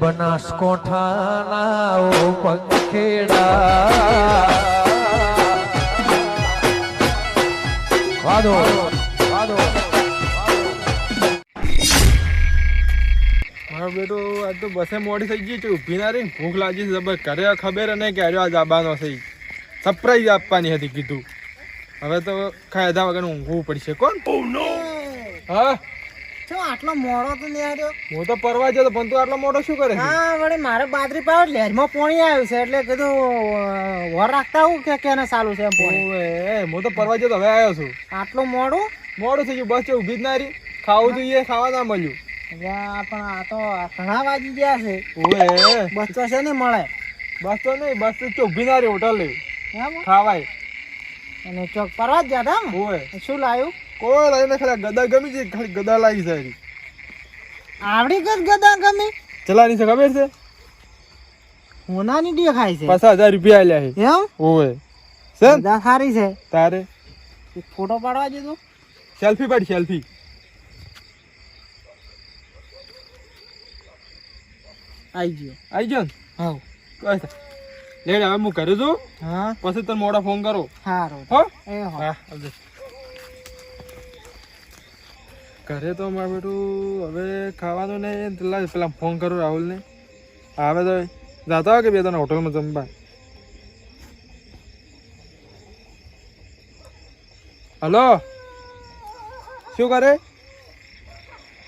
બનાસકોઠાના પંખેડા વાદો વાદો મારો બેટો આજ તો બસે મોડી થઈ ગઈ છે ઊભી ના રહી ભૂખ લાગી જબર ઘરે ખબર નહીં કે આજ આવવાનો છે સરપ્રાઈઝ આપવાની હતી કીધું. હવે તો ખાધા વગર ઊંઘવું પડશે કોણ? હા? શું આટલો મોડો તો નહીં આવ્યો હું તો પરવા જતો પણ તું આટલો મોડો શું કરે હા વળી મારે બાદરી પાવ લહેરમાં પોણી આવ્યું છે એટલે કીધું વર રાખતા હું કે કેને સારું છે એમ પોણી? હું તો પરવા જતો હવે આવ્યો છું. આટલું મોડું? મોડું થઈ ગયું બસ ઊભી જ ના રહી. ખાવું જોઈએ ખાવા ના મળ્યું. પણ આ તો ઘણા વાગી ગયા છે. ઓવે બસ તો છે ને મળે. બસ તો નહીં બસ તો ઊભી ના રહી હોટલ ખાવાય. અને ચોક પરવા જ હતા શું લાવ્યું કોઈ લઈને ખાલી ગદા ગમી છે ખાલી ગદા લાગી સારી આવડી કદ ગદા ગમી? ચલાની છે ખબર છે? હોનાની દેખાય છે. પાછા હજાર રૂપિયા આલ્યા છે. એમ? ઓવે. સર ગદા સારી છે. તારે? ફોટો પાડવા દીધો સેલ્ફી પાડ સેલ્ફી. આવી ગયો. આઈ ગયો હા બસ. લે હવે હું કરું છું હા. પછી તને મોડા ફોન કરો. સારું હો? એ હા આવજે. ઘરે તો મારું બેટું હવે ખાવાનું નહીં પેલા પેલા ફોન કરું રાહુલને. આવે તો જાતા હોય કે બે તને હોટલમાં જમવા. હલો? શું કરે?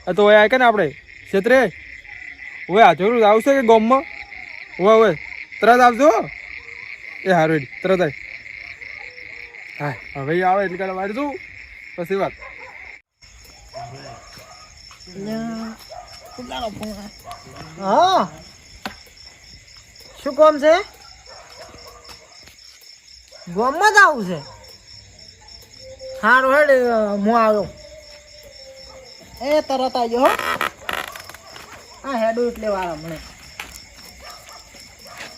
આ તો હોય કે ને આપણે ક્ષેત્રે ઓય હાજરું આવશે કે ગોમમાં? હોય ઓય, તરત આવજો. એ હારું તરત આવી હા હવે આવે એટલે કાલે વાળજું પછી વાત. હા શું કામ છે? ગામમાં જ આવું છે? સારું હેડ હું આવ્યો એ તરત આવજો હો. હા હેડું એટલે વાર હમણે.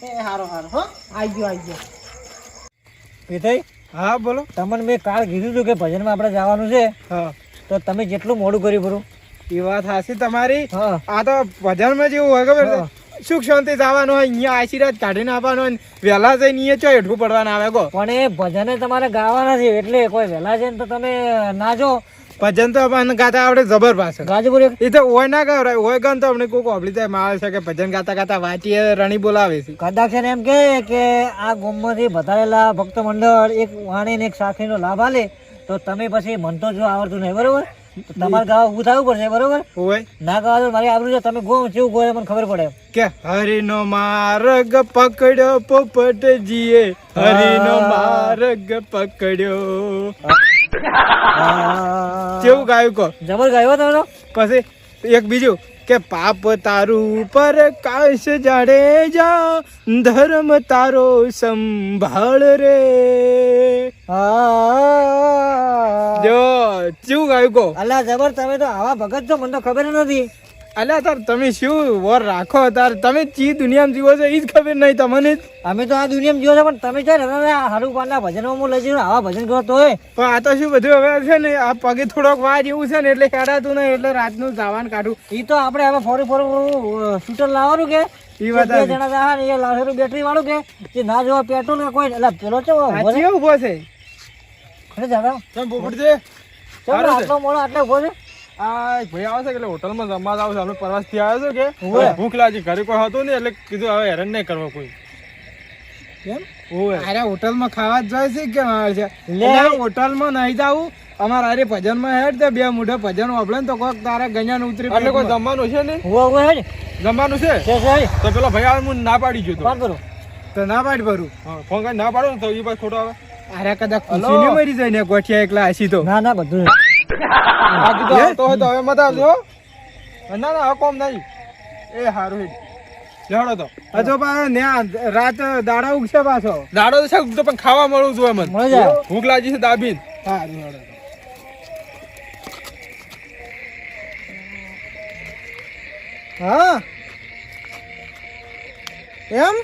એ હારો હારો હો. આવી ગયો આવી ગયો વિથઈ હા બોલો. તમને મેં કાલ કીધું હતું કે ભજનમાં આપણે જવાનું છે. હા. તો તમે જેટલું મોડું કર્યું પૂરું એ વાત હાસી તમારી. આ તો ભજનમાં જેવું હોય ખબર સુખ શાંતિ જવાનું હોય અહીંયા આશીર્વાદ કાઢીને આપવાનો હોય વહેલા જઈને અહીંયા ચો હેઠું પડવાના આવે કો પણ એ ભજને તમારે ગાવાના છે એટલે કોઈ વહેલા જઈને તો તમે ના જો. ભજન તો આપણને ગાતા આવડે જબર પાસે ગાજપુર એ તો હોય ના ગવરાય હોય ગન તો અમને કોઈ ઓબળી જાય મારે છે કે ભજન ગાતા ગાતા વાંચીએ રણી બોલાવે છે. કદાચ એને એમ કે કે આ ગોમમાંથી બતાવેલા ભક્ત મંડળ એક વાણીને એક સાખીનો લાભ આલે તો તમે પછી મન તો જો આવડતું નહીં બરોબર? તમારે ગાવા ઊભું થવું પડશે બરોબર? ના ગાવા તો મારી આબરૂ છે તમે ગો કેવું ગો મને ખબર પડે. કે હરિનો માર્ગ પકડ્યો પોપટજીએ. હરિનો માર્ગ પકડ્યો. કેવું ગાયું કો જબર ગાયો તમે પછી એક બીજું. કે પાપ તારું પર કાશ જાડે જા, ધર્મ તારો સંભાળ રે. જો, શું ગાયું કો અલા, જબર, તમે તો આવા ભગત છો, મને તો ખબર નથી. અલ્યા તાર તમે શું વોર રાખો તાર? તમે ચી દુનિયામાં જીવો છો એ જ ખબર નહીં તમને અમે તો આ દુનિયામાં જીવો છો પણ તમે છે ને હારું પાના ભજનમાં હું લઈ જઈને આવા ભજન કરો તો હોય. પણ આ તો શું બધું હવે છે ને આ પગે થોડોક વાર એવું છે ને એટલે હેડાતું નહીં એટલે રાતનું જવાનું કાઢું. એ તો આપણે હવે ફોરી ફોરી શૂટર લાવવાનું કે? એ વાત જણા જવા એ લાખો બેટરી વાળું કે? જે ના જોવા પેટ્રોલ કે કોઈ એટલે પેલો ચો ઊભો છે? ખરે જાડો કેમ પોપટ છે ચલો સારું છે. આટલો મોડો આટલો ઊભો છે? આ ભાઈ આવે છે એટલે હોટલમાં જમવા જ છે આપણે પ્રવાસ આવ્યો છો કે? ભૂખ લાગી. ઘરે કોઈ હતું નહીં એટલે કીધું હવે હેરાન નહીં કરવા કોઈ. કેમ? ઓવે અરે હોટલમાં ખાવા જ જાય છે કે આવે છે? લે. હોટલમાં નહીં જાવું અમારા અરે ભજનમાં હેડ તે બે મોઢે ભજન વાપરે ને તો કોક તારે ગણ્યા ઉતરી એટલે કોઈ જમવાનું છે ને હેડ. જમવાનું છે? તો પેલો ભાઈ આવે હું ના પાડી ગયો તો. ના પાડી ભરું. ફોન કરી ના પાડો ને તો એ ભાઈ ખોટો આવે. અરે કદાચ. ખુશી મરી જાય ને ગોઠિયા એકલા હસી તો. ના ના બધું બાકી તો તો હવે મત આવજો ના ના કોમ નહીં એ હારું હેડ. લેવડો તો. હજો પા રાત દાડા ઉગશે પાછો. દાડો છે તો પણ ખાવા જોઈએ મને ભૂખ લાગી છે દાબીન. હા? એમ?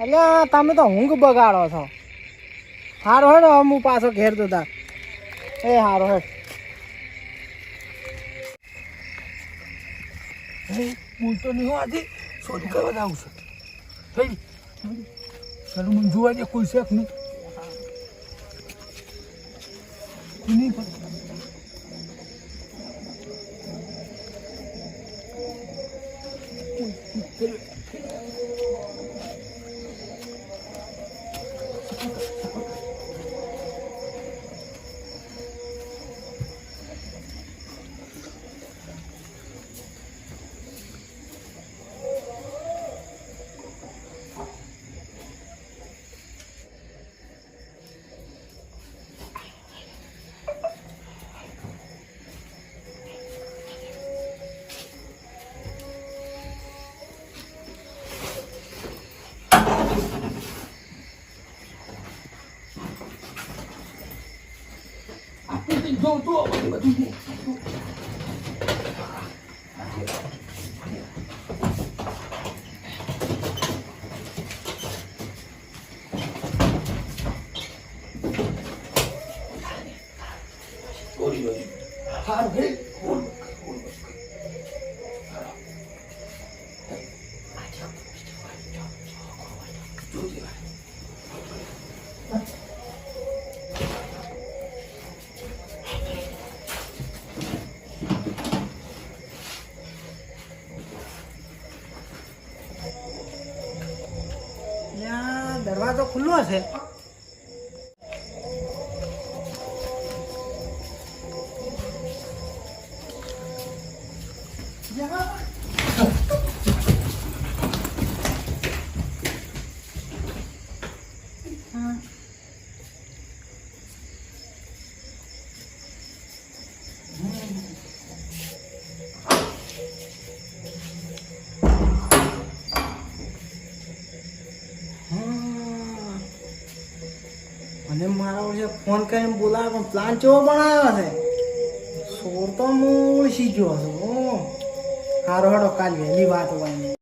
એટલે તમે તો ઊંઘ બગાડો છો. હારો ને હું પાછો ઘેર જતા. એ હારો હે. બોલતો નહીં હું આજે. શોધ કરવા જાઉં આવશે? થઈ ચાલો, મને જોવા દે, કોઈ શેખ નહીં. નહીં પણ. હારું હે ત્યાં દરવાજો ખુલ્લો છે. અને મારા જે ફોન કરીને બોલાવે, પણ પ્લાન કેવો બનાવ્યો છે? સોર તો હું ઓળખી ગયો છું સારો હડો કાલ વહેલી વાત હોય